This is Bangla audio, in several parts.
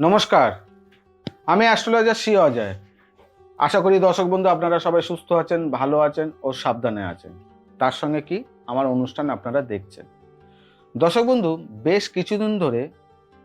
নমস্কার। আমি অ্যাস্ট্রোলজার শ্রী অজয়। আশা করি দর্শক বন্ধু, আপনারা সবাই সুস্থ আছেন, ভালো আছেন ও সাবধানে আছেন। তার সঙ্গে কি? আমার অনুষ্ঠান আপনারা দেখছেন। দর্শক বন্ধু, বেশ কিছুদিন ধরে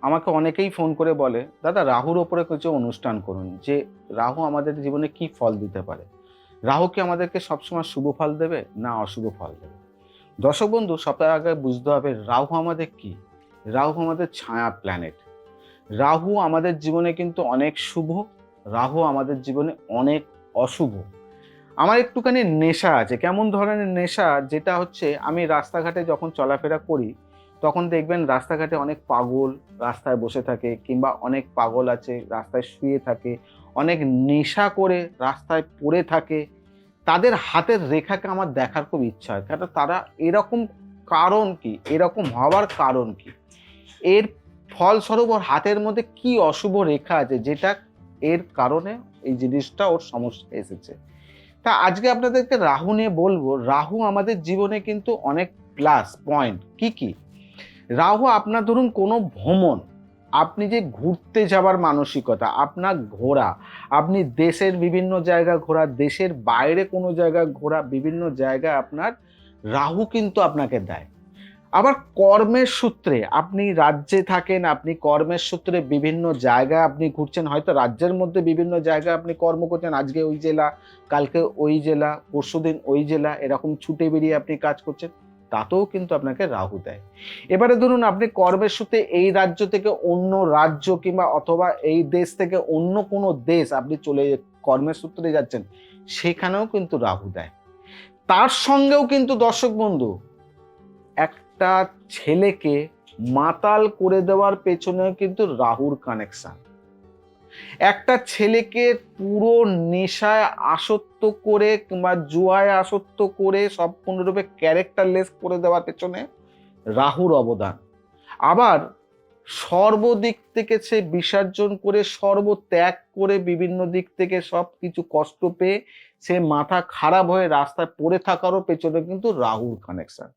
আমাকে অনেকেই ফোন করে বলে, দাদা, রাহুর ওপরে কিছু অনুষ্ঠান করুন, যে রাহু আমাদের জীবনে কি ফল দিতে পারে? রাহু কি আমাদেরকে সবসময় শুভ ফল দেবে না অশুভ ফল দেবে? দর্শক বন্ধু, সপ্তাহ আগে বুঝতে হবে, রাহু আমাদের কি? রাহু আমাদের ছায়া প্ল্যানেট রাহু আমাদের জীবনে কিন্তু অনেক শুভ, রাহু আমাদের জীবনে অনেক অশুভ। আমার একটুখানি নেশা আছে, কেমন ধরনের নেশা? যেটা হচ্ছে আমি রাস্তাঘাটে যখন চলাফেরা করি, তখন দেখবেন রাস্তাঘাটে অনেক পাগল রাস্তায় বসে থাকে, কিংবা অনেক পাগল আছে রাস্তায় শুয়ে থাকে, অনেক নেশা করে রাস্তায় পড়ে থাকে। তাদের হাতের রেখাকে আমার দেখার খুব ইচ্ছা হয় কারণ তারা এরকম কারণ কি? এরকম হওয়ার কারণ কি? এর ফলস্বরূপ ওর হাতের মধ্যে কি অশুভ রেখা আছে যেটা এর কারণে এই জিনিসটা ওর সমস্যা এসেছে। তা আজকে আপনাদেরকে রাহু নিয়ে বলব, রাহু আমাদের জীবনে কিন্তু অনেক প্লাস পয়েন্ট কি কি? রাহু আপনার ধরুন কোনো ভ্রমণ, আপনি যে ঘুরতে যাওয়ার মানসিকতা, আপনার ঘোরা, আপনি দেশের বিভিন্ন জায়গা ঘোরা, দেশের বাইরে কোনো জায়গা ঘোরা, বিভিন্ন জায়গায় আপনার রাহু কিন্তু আপনাকে দেয়। আবার কর্মের সূত্রে, আপনি রাজ্যে থাকেন, আপনি কর্মের সূত্রে বিভিন্ন জায়গায় আপনি ঘুরছেন, হয়তো রাজ্যের মধ্যে বিভিন্ন জায়গায় আপনি কর্ম করছেন, আজকে ওই জেলা, কালকে ওই জেলা, পরশুদিন ওই জেলা, এরকম ছুটে বেরিয়ে আপনি কাজ করছেন, তাতেও কিন্তু আপনাকে রাহু দেয়। এবারে ধরুন আপনি কর্মের সূত্রে এই রাজ্য থেকে অন্য রাজ্য কিংবা অথবা এই দেশ থেকে অন্য কোনো দেশ আপনি চলে কর্মের সূত্রে যাচ্ছেন, সেখানেও কিন্তু রাহু দেয়। তার সঙ্গেও কিন্তু দর্শক বন্ধু একটা ছেলেকে মাতাল করে দেওয়ার পেছনে কিন্তু রাহুর কানেকশন একটা ছেলেকে পুরো নেশায় আসক্ত করে কিংবা জুয়ায় আসক্ত করে সম্পূর্ণরূপে ক্যারেক্টারলেস করে দেওয়ার পেছনে রাহুর অবদান। আবার সর্বদিক থেকে সে বিসর্জন করে, সর্বত্যাগ করে বিভিন্ন দিক থেকে সব কিছু কষ্ট পেয়ে সে মাথা খারাপ হয়ে রাস্তায় পড়ে থাকারও পেছনে কিন্তু রাহুর কানেকশন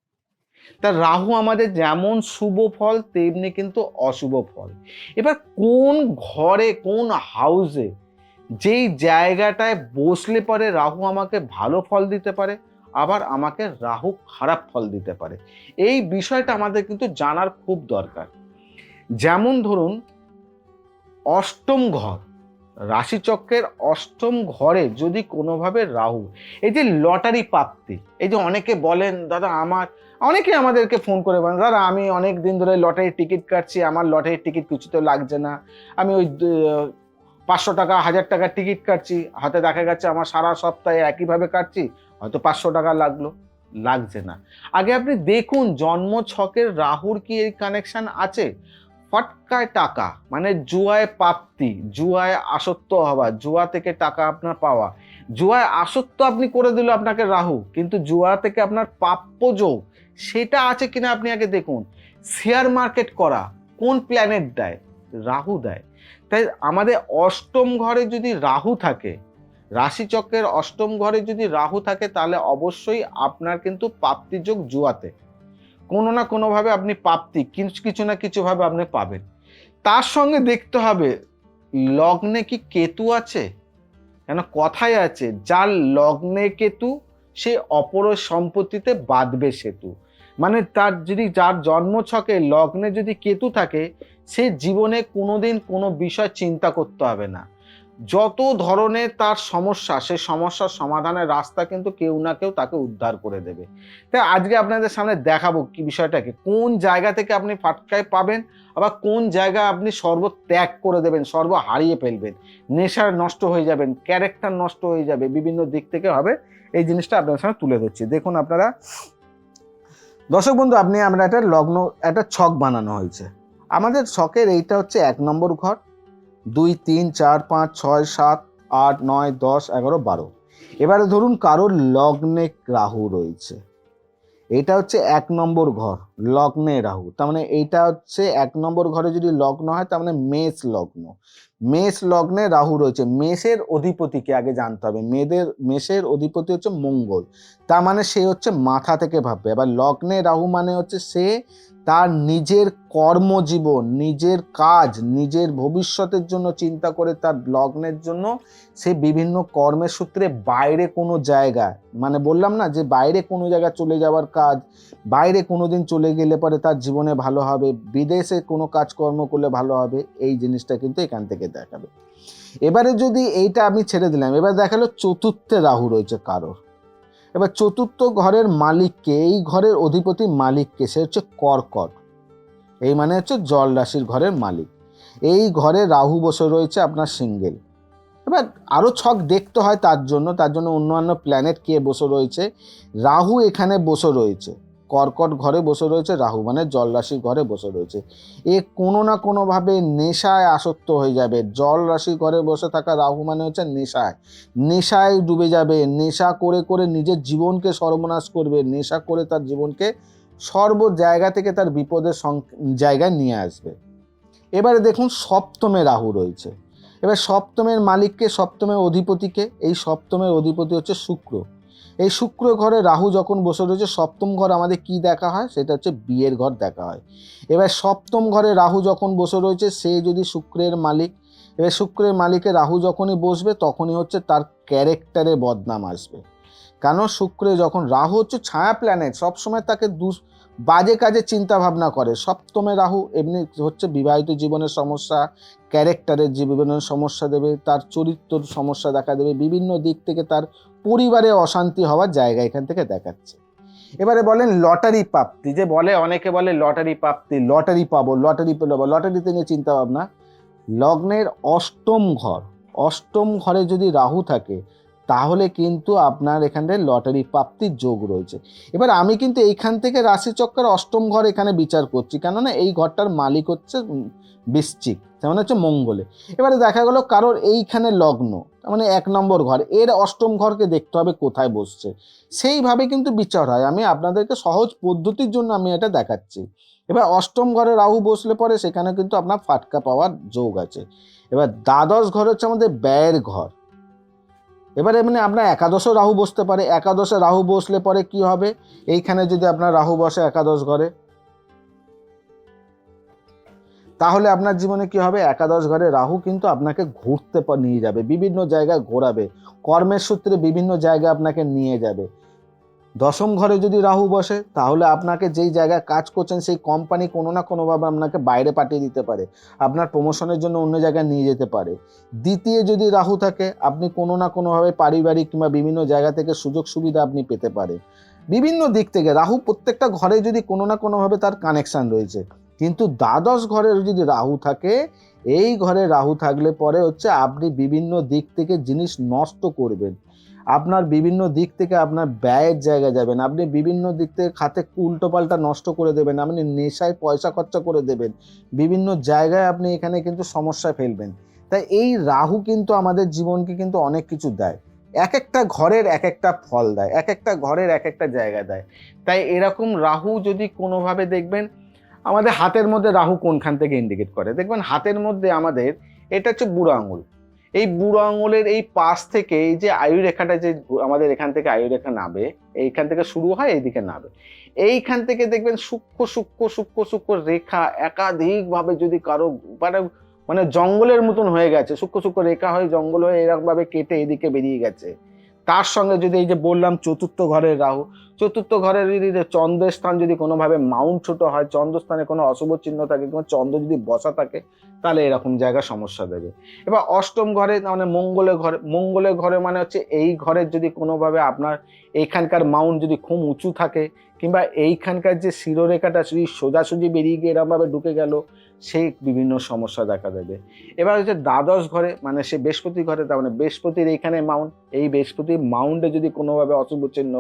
তা রাহু আমাদের যেমন শুভ ফল, তেমনি কিন্তু অশুভ ফল। এবার কোন ঘরে, কোন হাউসে যেই জায়গাটায় বসলে পরে রাহু আমাকে ভালো ফল দিতে পারে, আবার আমাকে রাহু খারাপ ফল দিতে পারে। এই বিষয়টা আমাদের কিন্তু জানার খুব দরকার। যেমন ধরুন, অষ্টম ঘর, রাশিচক্রের অষ্টম ঘরে যদি কোনোভাবে রাহু, এই যে লটারি প্রাপ্তি, এই যে অনেকে বলেন, দাদা, আমার অনেকে আমাদেরকে ফোন করে বলেন, দাদা, আমি অনেক দিন ধরে লটারির টিকিট কাটছি, আমার লটারির টিকিট কিছু তো লাগছে না। আমি ওই পাঁচশো টাকা, হাজার টাকার টিকিট কাটছি। হাতে দেখা গেছে আমার সারা সপ্তাহে একইভাবে কাটছি, হয়তো পাঁচশো টাকা লাগল। লাগছে না। আগে আপনি দেখুন, জন্ম ছকের রাহুর কি এই কানেকশান আছে? ফটকায় টাকা মানে জুয়ায় প্রাপ্তি, জুয়ায় আসক্ত হওয়া, জুয়া থেকে টাকা আপনার পাওয়া। জুয়ায় আসক্ত আপনি করে দিল আপনাকে রাহু, কিন্তু জুয়া থেকে আপনার প্রাপ্য যোগ। সেটা আছে কিনা আপনি আগে দেখুন। শেয়ার মার্কেট করা কোন প্ল্যানেট দেয়? রাহু দেয়। তাই আমাদের অষ্টম ঘরে যদি রাহু থাকে, রাশিচক্রের অষ্টম ঘরে যদি রাহু থাকে, তাহলে অবশ্যই আপনার কিন্তু প্রাপ্তিযোগ জুয়াতে। কোনো না কোনোভাবে আপনি প্রাপ্তি কিছু না কিছুভাবে আপনি পাবেন। তার সঙ্গে দেখতে হবে, লগ্নে কি কেতু আছে? কেন কথাই আছে, যার লগ্নে কেতু, সে অপর সম্পত্তিতে বাঁধবে সেতু। মানে তার যদি, যার জন্মছকে লগ্নে যদি কেতু থাকে, সে জীবনে কোনোদিন কোনো বিষয় চিন্তা করতে হবে না। যত ধরনের তার সমস্যা, সে সমস্যার সমাধানের রাস্তা কিন্তু কেউ না কেউ তাকে উদ্ধার করে দেবে। তাই আজকে আপনাদের সামনে দেখাবো কি বিষয়টাকে। কোন জায়গা থেকে আপনি ফাটকায় পাবেন, আবার কোন জায়গা আপনি সর্ব ত্যাগ করে দেবেন সর্ব হারিয়ে ফেলবেন। নেশার নষ্ট হয়ে যাবেন ক্যারেক্টার নষ্ট হয়ে যাবে, বিভিন্ন দিক থেকে হবে। এই জিনিসটা আপনাদের সামনে তুলে ধরছি। দেখুন আপনারা দর্শক বন্ধু, আপনি, আমরা একটা লগ্ন, একটা ছক বানানো হয়েছে। আমাদের ছকের এইটা হচ্ছে এক নম্বর ঘর। দুই, তিন, চার, পাঁচ, ছয়, সাত, আট, নয়, দশ, এগারো, বারো। এবারে ধরুন কারোর লগ্নে রাহু রয়েছে। এটা হচ্ছে এক নম্বর ঘর, লগ্নে রাহু। তার মানে এইটা হচ্ছে এক নম্বর ঘরে যদি লগ্ন হয়, তার মানে মেষ লগ্ন। মেষ লগ্নে রাহু রয়েছে। মেষের অধিপতিকে আগে জানতে হবে। মেয়েদের মেষের অধিপতি হচ্ছে মঙ্গল। তার মানে সে হচ্ছে মাথা থেকে ভাববে। এবার লগ্নে রাহু মানে হচ্ছে সে তার নিজের কর্মজীবন, নিজের কাজ, নিজের ভবিষ্যতের জন্য চিন্তা করে তার লগ্নের জন্য সে বিভিন্ন কর্মের সূত্রে বাইরে কোনো জায়গায় মানে বললাম না যে বাইরে কোনো জায়গায় চলে যাওয়ার কাজ, বাইরে কোনো দিন চলে গেলে পরে তার জীবনে ভালো হবে, বিদেশে কোনো কাজকর্ম করলে ভালো হবে, এই জিনিসটা কিন্তু এখান থেকে দেখাবে। এবারে যদি এইটা আমি ছেড়ে দিলাম, এবার দেখাল চতুর্থে রাহু রয়েছে কারোর। এবার চতুর্থ ঘরের মালিককে, এই ঘরের অধিপতি মালিককে, সে হচ্ছে কর্কট। এই মানে হচ্ছে জল রাশির ঘরের মালিক। এই ঘরে রাহু বসে রয়েছে আপনার সিঙ্গেল। এবার আরও ছক দেখতে হয় তার জন্য তার জন্য অন্যান্য প্ল্যানেট কে বসে রয়েছে? রাহু এখানে বসে রয়েছে। কর্কট ঘরে বসে রয়েছে রাহু মানে জল রাশির ঘরে বসে রয়েছে। এ কোনো না কোনোভাবে নেশায় আসক্ত হয়ে যাবে। জল রাশির ঘরে বসে থাকা রাহু মানে হচ্ছে নেশায়। নেশায় ডুবে যাবে। নেশা করে করে নিজের জীবনকে সর্বনাশ করবে। নেশা করে তার জীবনকে সর্ব জায়গা থেকে তার বিপদের জায়গায় নিয়ে আসবে। এবারে দেখুন সপ্তমে রাহু রয়েছে। এবার সপ্তমের মালিককে, সপ্তমের অধিপতিকে, এই সপ্তমের অধিপতি হচ্ছে শুক্র। এই শুক্র ঘরে রাহু যখন বসে রয়েছে, সপ্তম ঘর আমাদের কি দেখা হয়? সেটা হচ্ছে বিয়ের ঘর দেখা হয়। এবার সপ্তম ঘরে রাহু যখন বসে রয়েছে, সে যদি শুক্রের মালিক, এবার শুক্রের মালিকে রাহু যখনই বসবে, তখনই হচ্ছে তার ক্যারেক্টারে বদনাম আসবে। কেন? শুক্রে যখন, রাহু হচ্ছে ছায়া প্ল্যানেট সবসময় তাকে দু বাজে কাজে চিন্তা ভাবনা করে। সপ্তমে রাহু এমনি হচ্ছে বিবাহিত জীবনের সমস্যা ক্যারেক্টারের জীবনের সমস্যা দেবে, তার চরিত্রর সমস্যা দেখা দেবে, বিভিন্ন দিক থেকে তার পরিবারে অশান্তি হওয়ার জায়গা এখান থেকে দেখাচ্ছে। এবারে বলেন লটারি প্রাপ্তি। যে বলে, অনেকে বলে লটারি প্রাপ্তি, লটারি পাবো, লটারি পেল বা লটারিতে নিয়ে চিন্তা ভাবনা লগ্নের অষ্টম ঘর, অষ্টম ঘরে যদি রাহু থাকে তাহলে কিন্তু আপনার এখানে লটারি প্রাপ্তির যোগ রয়েছে। এবার আমি কিন্তু এইখান থেকে রাশিচক্রের অষ্টম ঘর এখানে বিচার করছি, কেননা এই ঘরটার মালিক হচ্ছে বৃশ্চিক তেমন হচ্ছে মঙ্গলে। এবারে দেখা গেল কারোর এইখানে লগ্ন, তার মানে এক নম্বর ঘর, এর অষ্টম ঘরকে দেখতে হবে কোথায় বসছে। সেইভাবে কিন্তু বিচার হয়, আমি আপনাদেরকে সহজ পদ্ধতির জন্য আমি এটা দেখাচ্ছি। এবার অষ্টম ঘরে রাহু বসলে পরে সেখানে কিন্তু আপনার ফাটকা পাওয়ার যোগ আছে। এবার দ্বাদশ ঘর হচ্ছে আমাদের ব্যয়ের ঘর এবার এমনি আপনার একাদশও রাহু বসতে পারে, একাদশে রাহু বসলে পরে কি হবে? এইখানে যদি আপনার রাহু বসে, একাদশ ঘরে, তাহলে আপনার জীবনে কি হবে? একাদশ ঘরে রাহু কিন্তু আপনাকে ঘুরতে নিয়ে যাবে, বিভিন্ন জায়গায় ঘোরাবে। কর্মের সূত্রে বিভিন্ন জায়গায় আপনাকে নিয়ে যাবে। দশম ঘরে যদি রাহু বসে, তাহলে আপনাকে যেই জায়গায় কাজ করছেন, সেই কোম্পানি কোনো না কোনোভাবে আপনাকে বাইরে পাঠিয়ে দিতে পারে। আপনার প্রমোশনের জন্য অন্য জায়গায় নিয়ে যেতে পারে। দ্বিতীয় যদি রাহু থাকে, আপনি কোনো না কোনোভাবে পারিবারিক কিংবা বিভিন্ন জায়গা থেকে সুযোগ সুবিধা আপনি পেতে পারেন। বিভিন্ন দিক থেকে রাহু প্রত্যেকটা ঘরে যদি কোনো না কোনোভাবে তার কানেকশন রয়েছে, কিন্তু দ্বাদশ ঘরের যদি রাহু থাকে, এই ঘরে রাহু থাকলে পরে হচ্ছে আপনি বিভিন্ন দিক থেকে জিনিস নষ্ট করবেন। আপনার বিভিন্ন দিক থেকে আপনার ব্যয়ের জায়গায় যাবেন, আপনি বিভিন্ন দিক থেকে খাতে উল্টোপাল্টা নষ্ট করে দেবেন, আপনি নেশায় পয়সা খরচা করে দেবেন, বিভিন্ন জায়গায় আপনি এখানে কিন্তু সমস্যায় ফেলবেন। তাই এই রাহু কিন্তু আমাদের জীবনকে কিন্তু অনেক কিছু দেয়। এক একটা ঘরের এক একটা ফল দেয়, এক একটা ঘরের এক একটা জায়গা দেয়। তাই এরকম রাহু যদি কোনোভাবে দেখবেন, আমাদের হাতের মধ্যে রাহু কোনখান থেকে ইন্ডিকেট করে? দেখবেন হাতের মধ্যে আমাদের, এটা হচ্ছে বুড়ো আঙুল। এই বুড়ো আঙুলের এই পাশ থেকে এই যে আয়ু রেখাটা যে আমাদের এখান থেকে আয়ু রেখা নাবে এইখান থেকে শুরু হয়, এইদিকে নাবে এইখান থেকে দেখবেন সূক্ষ্ম সূক্ষ্ম সূক্ষ্ম সূক্ষ্ম রেখা একাধিকভাবে যদি কারও মানে মানে জঙ্গলের মতন হয়ে গেছে, সূক্ষ্ম সূক্ষ্ম রেখা হয়ে জঙ্গল হয়ে এরকমভাবে কেটে এদিকে বেরিয়ে গেছে। তার সঙ্গে যদি এই যে বললাম চতুর্থ ঘরের রাহু, চতুর্থ ঘরের যদি চন্দ্রের স্থান যদি কোনোভাবে মাউন্ট ছোট হয় চন্দ্রস্থানে কোনো অশুভ চিহ্ন থাকে কিংবা চন্দ্র যদি বসা থাকে, তাহলে এরকম জায়গা সমস্যা দেবে। এবার অষ্টম ঘরে মানে মঙ্গলের ঘরে মঙ্গলের ঘরে মানে হচ্ছে এই ঘরের যদি কোনোভাবে আপনার এখানকার মাউন্ট যদি খুব উঁচু থাকে কিংবা এইখানকার যে শিরোরেখাটা যদি সোজাসুজি বেরিয়ে গিয়ে এরকমভাবে ঢুকে গেল সেই বিভিন্ন সমস্যা দেখা দেবে। এবার হচ্ছে দ্বাদশ ঘরে মানে সে বৃহস্পতি ঘরে, তার মানে বৃহস্পতির এইখানে মাউন্ট, এই বৃহস্পতির মাউন্টে যদি কোনোভাবে অশুভ চিহ্ন,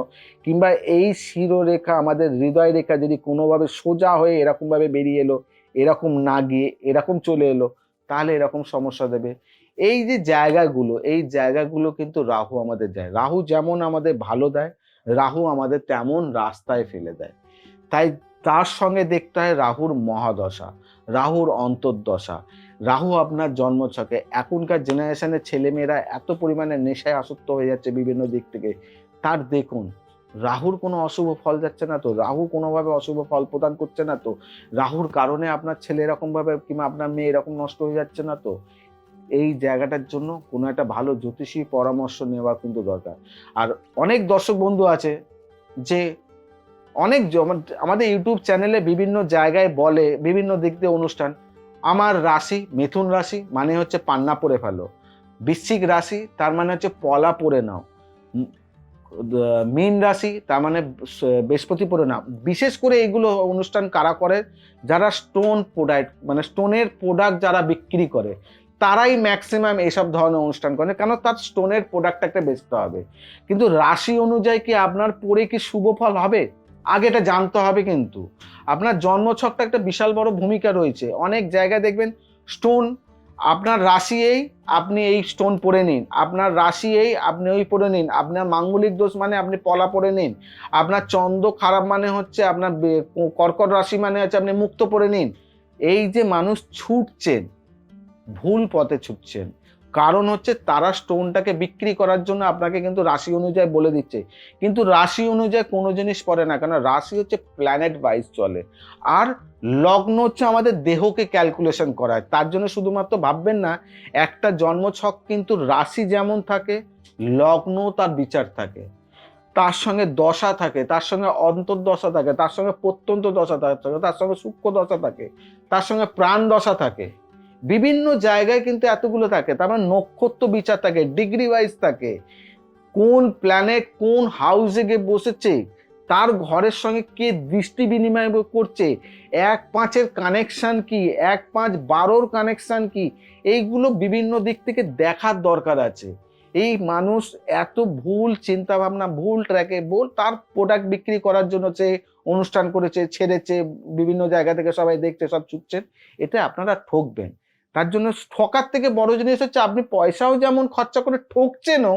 কিংবা এই শিরোরেখা, আমাদের হৃদয় রেখা যদি কোনোভাবে সোজা হয়ে এরকমভাবে বেরিয়ে এলো, এরকম না গিয়ে এরকম চলে এলো, তাহলে এরকম সমস্যা দেবে। এই যে জায়গাগুলো, এই জায়গাগুলো কিন্তু রাহু আমাদের দেয়। রাহু যেমন আমাদের ভালো দেয় রাহু আমাদের তেমন রাস্তায় ফেলে দেয়। তাই তার সঙ্গে দেখতে হয় রাহুর মহাদশা, রাহুর অন্তর্দশা। রাহু আপনার জন্মছকে, এখনকার জেনারেশনের ছেলেমেয়েরা এত পরিমাণে নেশায় আসক্ত হয়ে যাচ্ছে বিভিন্ন দিক থেকে। তার দেখুন, রাহুর কোনো অশুভ ফল যাচ্ছে না তো? রাহু কোনোভাবে অশুভ ফল প্রদান করছে না তো? রাহুর কারণে আপনার ছেলে এরকমভাবে কিংবা আপনার মেয়ে এরকম নষ্ট হয়ে যাচ্ছে না তো? এই জায়গাটার জন্য কোনো একটা ভালো জ্যোতিষী পরামর্শ নেওয়া কিন্তু দরকার। আর অনেক দর্শক বন্ধু আছে যে অনেক আমাদের ইউটিউব চ্যানেলে বিভিন্ন জায়গায় বলে, বিভিন্ন দিক দিয়ে অনুষ্ঠান। আমার রাশি মিথুন রাশি মানে হচ্ছে পান্না পরে ফেলো। বৃশ্চিক রাশি তার মানে হচ্ছে পলা পরে নাও। মীন রাশি তার মানে বৃহস্পতি পরে নাও। বিশেষ করে এগুলো অনুষ্ঠান কারা করে? যারা স্টোন প্রোডাক্ট মানে স্টোনের প্রোডাক্ট যারা বিক্রি করে তারাই ম্যাক্সিমাম এইসব ধরনের অনুষ্ঠান করে। কেন? তার স্টোনের প্রোডাক্টটাকে বেচতে হবে। কিন্তু রাশি অনুযায়ী কি আপনার পরে কি শুভ ফল হবে? আগে এটা জানতে হবে কিন্তু। আপনার জন্মছকটা একটা বিশাল বড় ভূমিকা রয়েছে। অনেক জায়গায় দেখবেন স্টোন আপনার রাশি এই আপনি এই স্টোন পরে নিন। আপনার রাশি এই আপনি ওই পরে নিন। আপনার মাঙ্গলিক দোষ মানে আপনি পলা পরে নিন। আপনার চন্দ্র খারাপ মানে হচ্ছে আপনার কর্কট রাশি মানে হচ্ছে আপনি মুক্ত পরে নিন। এই যে মানুষ ছুটছেন ভুল পথে ছুটছেন। কারণ হচ্ছে তারা স্টোনটাকে বিক্রি করার জন্য আপনাকে কিন্তু রাশি অনুযায়ী বলে দিচ্ছে। কিন্তু রাশি অনুযায়ী কোনো জিনিস পড়ে না কেন রাশি হচ্ছে প্ল্যানেট ওয়াইজ চলে। আর লগ্ন হচ্ছে আমাদের দেহকে ক্যালকুলেশন করায়। তার জন্য শুধুমাত্র ভাববেন না, একটা জন্মছক কিন্তু রাশি যেমন থাকে, লগ্ন তার বিচার থাকে। তার সঙ্গে দশা থাকে, তার সঙ্গে অন্তর্দশা থাকে, তার সঙ্গে প্রত্যন্ত দশা থাকে, তার সঙ্গে সূক্ষ্ম দশা থাকে, তার সঙ্গে প্রাণ দশা থাকে। বিভিন্ন জায়গায় কিন্তু এতগুলো থাকে, তার মানে নক্ষত্র বিচার থাকে ডিগ্রি ওয়াইজ থাকে। কোন প্ল্যানেট কোন হাউসে গিয়ে বসেছে, তার ঘরের সঙ্গে কে দৃষ্টি বিনিময় করছে, এক পাঁচের কানেকশান কি, এক পাঁচ বারোর কানেকশান কি, এইগুলো বিভিন্ন দিক থেকে দেখার দরকার আছে। এই মানুষ এত ভুল চিন্তা ভাবনা ভুল ট্র্যাকে ভুল তার প্রোডাক্ট বিক্রি করার জন্য সে অনুষ্ঠান করেছে, ছেড়েছে, বিভিন্ন জায়গা থেকে সবাই দেখছে, সব ছুটছেন এতে আপনারা ঠকবেন। তার জন্য ঠকার থেকে বড় জিনিস হচ্ছে আপনি পয়সাও যেমন খরচা করে ঠকছেনও,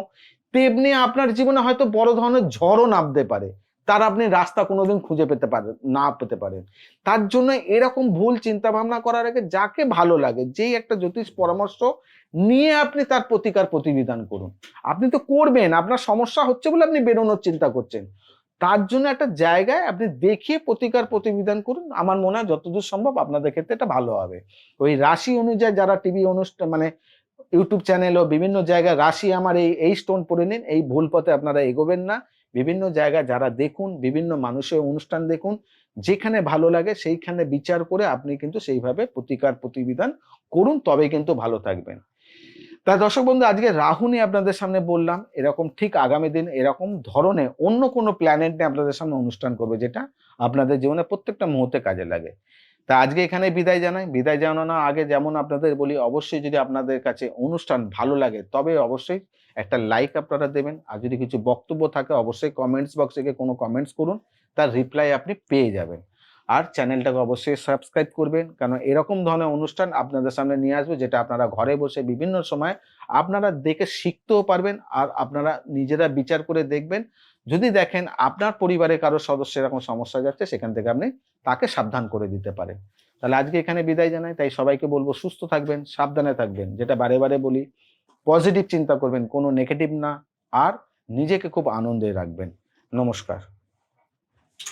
তেমনি আপনার জীবনে হয়তো বড় ধরনের ঝড়ও নামতে পারে। তার আপনি রাস্তা কোনোদিন খুঁজে পেতে পারেন না পেতে পারেন। তার জন্য এরকম ভুল চিন্তা ভাবনা করার আগে যাকে ভালো লাগে, যেই একটা জ্যোতিষ পরামর্শ নিয়ে আপনি তার প্রতিকার প্রতিবিধান করুন। আপনি তো করবেন, আপনার সমস্যা হচ্ছে বলে আপনি বেরোনোর চিন্তা করছেন। তার জন্য একটা জায়গায় আপনি দেখিয়ে প্রতিকার প্রতিবিধান করুন। আমার মনে হয় যতদূর সম্ভব আপনাদের ক্ষেত্রে এটা ভালো হবে। ওই রাশি অনুযায়ী যারা টিভি অনুষ্ঠান মানে ইউটিউব চ্যানেল ও বিভিন্ন জায়গায় রাশি আমার এই এই স্টোন পরে নিন, এই ভুল পথে আপনারা এগোবেন না। বিভিন্ন জায়গায় যারা দেখুন, বিভিন্ন মানুষের অনুষ্ঠান দেখুন, যেখানে ভালো লাগে সেইখানে বিচার করে আপনি কিন্তু সেইভাবে প্রতিকার প্রতিবিধান করুন তবে কিন্তু ভালো থাকবেন। তা দর্শক বন্ধু আজকে রাহু নিয়ে আপনাদের সামনে বললাম, এরকম ঠিক আগামী দিন এরকম ধরনের অন্য কোনো প্ল্যানেট নিয়ে আপনাদের সামনে অনুষ্ঠান করবে যেটা আপনাদের জীবনে প্রত্যেকটা মুহূর্তে কাজে লাগে। তা আজকে এখানে বিদায় জানাই। বিদায় জানানোর আগে যেমন আপনাদের বলি, অবশ্যই যদি আপনাদের কাছে অনুষ্ঠান ভালো লাগে, তবে অবশ্যই একটা লাইক আপনারা দেবেন। আর যদি কিছু বক্তব্য থাকে, অবশ্যই কমেন্টস বক্সে কোনো কমেন্টস করুন, তার রিপ্লাই আপনি পেয়ে যাবেন। আর চ্যানেলটাকে অবশ্যই সাবস্ক্রাইব করবেন কারণ এরকম ধরনের অনুষ্ঠান আপনাদের সামনে নিয়ে আসবে, যেটা আপনারা ঘরে বসে বিভিন্ন সময় আপনারা দেখে শিখতেও পারবেন আর আপনারা নিজেরা বিচার করে দেখবেন। যদি দেখেন আপনার পরিবারে কারও সদস্য এরকম সমস্যা যাচ্ছে, সেখান থেকে আপনি তাকে সাবধান করে দিতে পারেন। তাহলে আজকে এখানে বিদায় জানাই, তাই সবাইকে বলব সুস্থ থাকবেন, সাবধানে থাকবেন, যেটা বারে বারে বলি, পজিটিভ চিন্তা করবেন, কোনো নেগেটিভ না, আর নিজেকে খুব আনন্দে রাখবেন। নমস্কার।